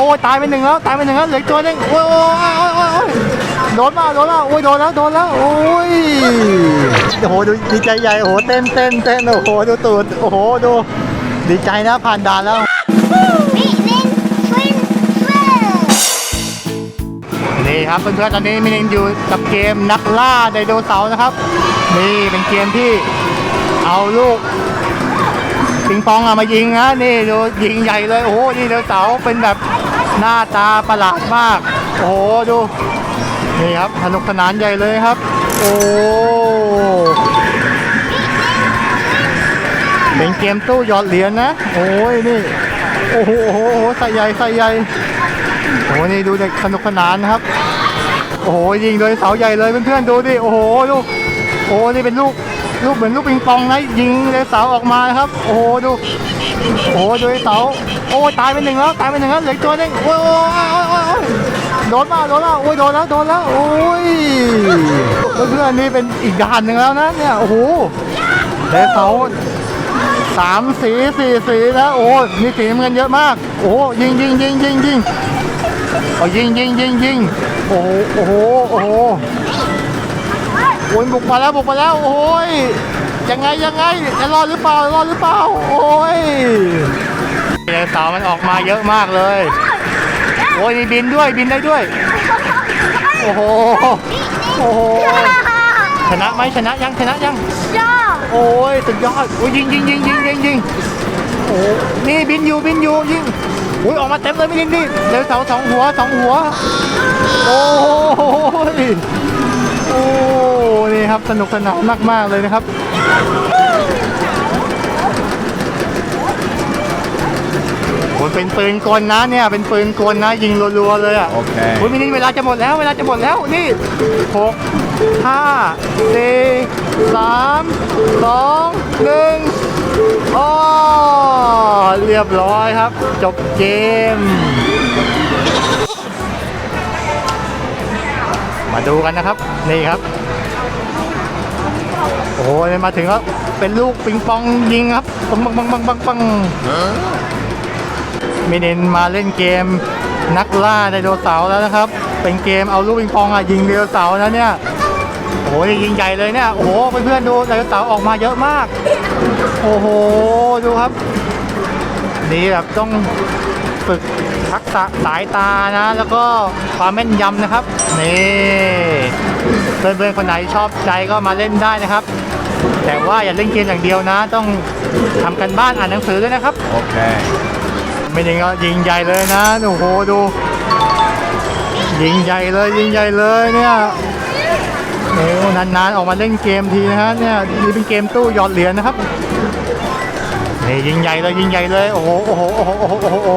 อ้ยตายไปหนึ่งแล้วตายไปหนึ่งแล้วเหลืออกตัวหนึงโอ้ยโอ้ยโอ้ยโอ้ยโอ้ยโดนมาโดนแล้วโอ้ยโดนแล้วโดนแล้วโอ้ยโอ้โหดูดีใจใหญ่โอ้โหเต้นเต้นเต้นโอ้โหดูตูดโอ้โหดูดีใจนะผ่านด่านแล้วมินินทวินเฟอร์นี่ครับเพื่อนๆตอนนี้มินินอยู่กับเกมนักล่าไดโนเสาร์นะครับนี่เป็นเกมที่เอาลูกปิงปองอะมายิงนะนี่ดูยิงใหญ่เลยโอ้โหนี่ไดโนเสาร์เป็นแบบ หน้าตาประหลาดมาก โอ้โหดู นี่ครับสนุกสนานใหญ่เลยครับ โอ้เป็นเกมตู้หยอดเหรียญนะ โอ้ยนี่ โอ้โหโอ้โหโหใส่ใหญ่ใส่ใหญ่โอ้โหนี่ดูเด็กสนุกสนานครับ โอ้โหยิงโดยเสาใหญ่เลยเพื่อนๆดูดิ โอ้โหลูกโอ้นี่เป็นลูก ลูกเหมือนลูกปิงปองนะยิงโดยเสาออกมาครับ โอ้โหดูโอ้โหดยเสาโอ้ตายไปหนึ่งแล้วตายไปหนึ่งแล้วเหลือตัวนึงโอ้โอ้ยโดนมาโดนแล้วโอ้ยโดนแล้วโดนแล้วโอ้ยเพื่อนนี่เป็นอีกด่านหนึ่งแล้วนะเนี่ยโอ้โหโดยเสาสามสีสี่สีแล้วโอ้มีสีเงินเยอะมาก โอ้ยิงยิงยิงยิงยิงเอายิงยิงยิงยิงโอ้โหโอ้โหโอ้โห โอ้ยบุกมาแล้วบุกมาแล้วโอ้ยยังไงยังไงจะรอดหรือเปล่ารอดหรือเปล่าโอ้ยไดโนเสาร์มันออกมาเยอะมากเลยโอ้ยมีบินด้วยบินได้ด้วยโอ้โหโอ้โหชนะไหมชนะยังชนะยังยอดโอ้ยสุดยอดโอ้ยยิงยิงยิงยิงยิงยิงโอ้นี่บินอยู่บินอยู่ยิงโอ้ยออกมาเต็มเลยไม่ยิงดิเดี๋ยวเสาสองหัวสองหัวโอ้ยโอ้ นี่ครับ สนุกสนานมาก ๆ เลยนะครับโอ้ยเป็นปืนกลนะเนี่ย เป็นปืนกลนะ ยิงรัวๆเลยอะโอเคโอ้ยมินิเวลาจะหมดแล้วเวลาจะหมดแล้วนี่หกห้าสี่สามสองหนึ่งอ๋อเรียบร้อยครับ จบเกม มาดูกันนะครับ นี่ครับ โอ้โหมาถึงแล้วเป็นลูกปิงปองยิงครับปังปังปังปังปังปังมินินมาเล่นเกมนักล่าไดโนเสาร์แล้วนะครับ เป็นเกมเอาลูกปิงปองอะยิงไดโนเสาร์นะเนี่ยโอ้โหยิงใหญ่เลยเนี่ยโอ้โหเพื่อนๆดูไดโนเสาร์ออกมาเยอะมาก โอ้โหดูครับนี่แบบต้อง ฝึกทักษะสายตานะ แล้วก็ความแม่นยำนะครับ นี่เพื่อนๆคนไหนชอบใจก็มาเล่นได้นะครับ แต่ว่าอย่าเล่นเกมอย่างเดียวนะ ต้องทำกันบ้านอ่านหนังสือด้วยนะครับ Okay. ไม่ยิงก็ยิงใหญ่เลยนะโอ้โหดู ยิงใหญ่เลยยิงใหญ่เลยเนี่ยโอ้นานๆออกมาเล่นเกมทีนะฮะเนี่ยนี่เป็นเกมตู้หยอดเหรียญนะครับ นี่ยิงใหญ่เลยยิงใหญ่เลยโอ้โหโอ้โหโอ้โหโอ้โหโอ้โห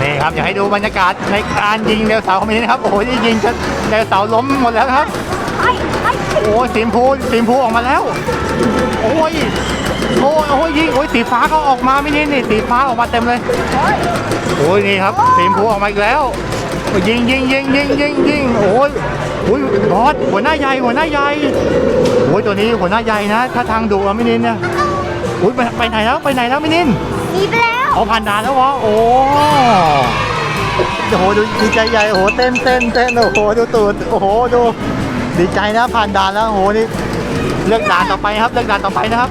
นี่ครับอยากให้ดูบรรยากาศในการยิงเดวเสาร์ของมินนะครับโอ้โหนี่ยิงจนเดวเสาล้มหมดแล้วครับโอ้ยสีมพูสีมพูออกมาแล้ว โอ้ยโอ้ยโอ้ยยิงโอ้ยสีฟ้าก็ออกมาไม่นี่นี่สีฟ้าออกมาเต็มเลยโอ้ยนี่ครับสีมพูออกมาอีกแล้วยิงยิงยิงยิงยิงยิงโอ้ย อ้ยบอสหัวหน้าใหญ่หัวหน้าใหญ่โอ้ยตัวนี้หัวหน้าใหญ่นะ ถ้าทางดุอะไม่นินเนี่ยโอ้ยไปไปไหนแล้วไปไหนแล้วไม่นินหนีไปแล้วเอาผ่านด่านแล้วเหรอโอ้โอ้โหดูดีใจใหญ่โอ้โหเต้นเต้นเต้นโอ้โหดูตูดโอ้โหดูดีใจนะผ่านด่านแล้วโอ้โหนี่เลือกด่านต่อไปครับเลือกด่านต่อไปนะครับ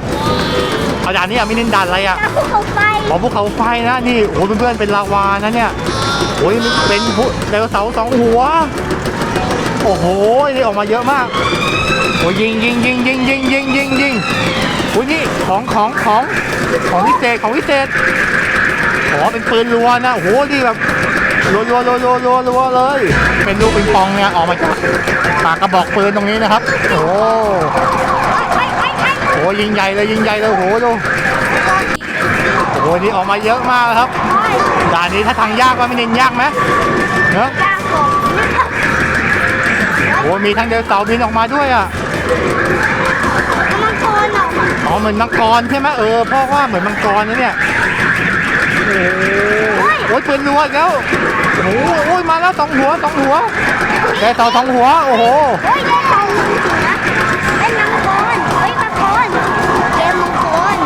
เอาด่านนี้อะมินินด่านอะไรอะตาภูเขาไฟของภูเขาไฟนะนี่โอ้โหเพื่อนๆเป็นลาวานะเนี่ยโอ้ยเป็นผู้ไดโนเสาร์สองหัว โอ้โหนี่ออกมาเยอะมากโอ้ยิงยิงยิงยิงยิงยิงยิงยิงโอ้ยนี่ของของของของพิเศษของพิเศษอ๋อเป็นปืนรัวนะโอ้โหนี่แบบรัวรัวรัวรัวรัวรัวเลย เป็นลูกปิงปองเนี่ยออกมาจากปากกระบอกปืนตรงนี้นะครับ โอ้โหไอ้ไอ้ไอ้โอ้ยิงใหญ่เลยยิงใหญ่เลยโอ้โหดูโอ้โหนี่ออกมาเยอะมากครับด่านนี้ถ้าทางยากว่าไม่เน้นยากไหมเนอะยางผม โอ้มีทั้งเดลเต่าบินออกมาด้วยอะมังกรเหรออ๋อเหมือนมังกรใช่ไหมเออพ่อว่าเหมือนมังกรนะเนี่ยโอ้ยเปืนรัวแล้วโอ้โยมาแล้วสองหัวสองหัวแต่ต่อสองหัวโอ้โหโฮ้ยได้สอหัวเป็นมังกรเฮ้ยมังกรเกมมังกร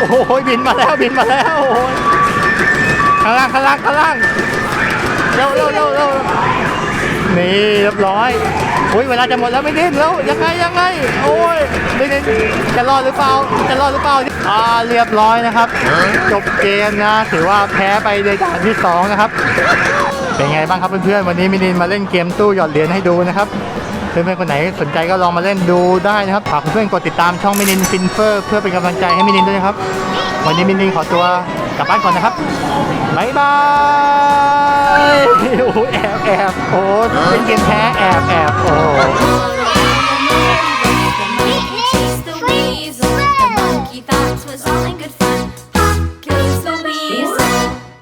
โอ้ยบินมาแล้วบินมาแล้วโอ้ยข้างล่างข้างล่างข้างล่างเร็วเร็วเร็วเร็ว นี่เรียบร้อยโอ้ยเวลาจะหมดแล้วไม่ดิ้นแล้วยังไงยังไงโอ้ยไม่ดิ้นจะรอดหรือเปล่าจะรอดหรือเปล่าอ่าเรียบร้อยนะครับ จบเกมนะ ถือว่าแพ้ไปในด่านที่สองนะครับเป็นไงบ้างครับเพื่อนๆวันนี้มินินมาเล่นเกมตู้หยอดเหรียญให้ดูนะครับเพื่อนๆคนไหนสนใจก็ลองมาเล่นดูได้นะครับฝากเพื่อนๆกดติดตามช่องมินินฟินเฟอร์เพื่อเป็นกำลังใจให้มินินด้วยนะครับวันนี้มินินขอตัว กลับบ้านก่อนนะครับบายบายโอ้แอบแอบโอ้เป็นเกมแพ้แอบแอบโอ้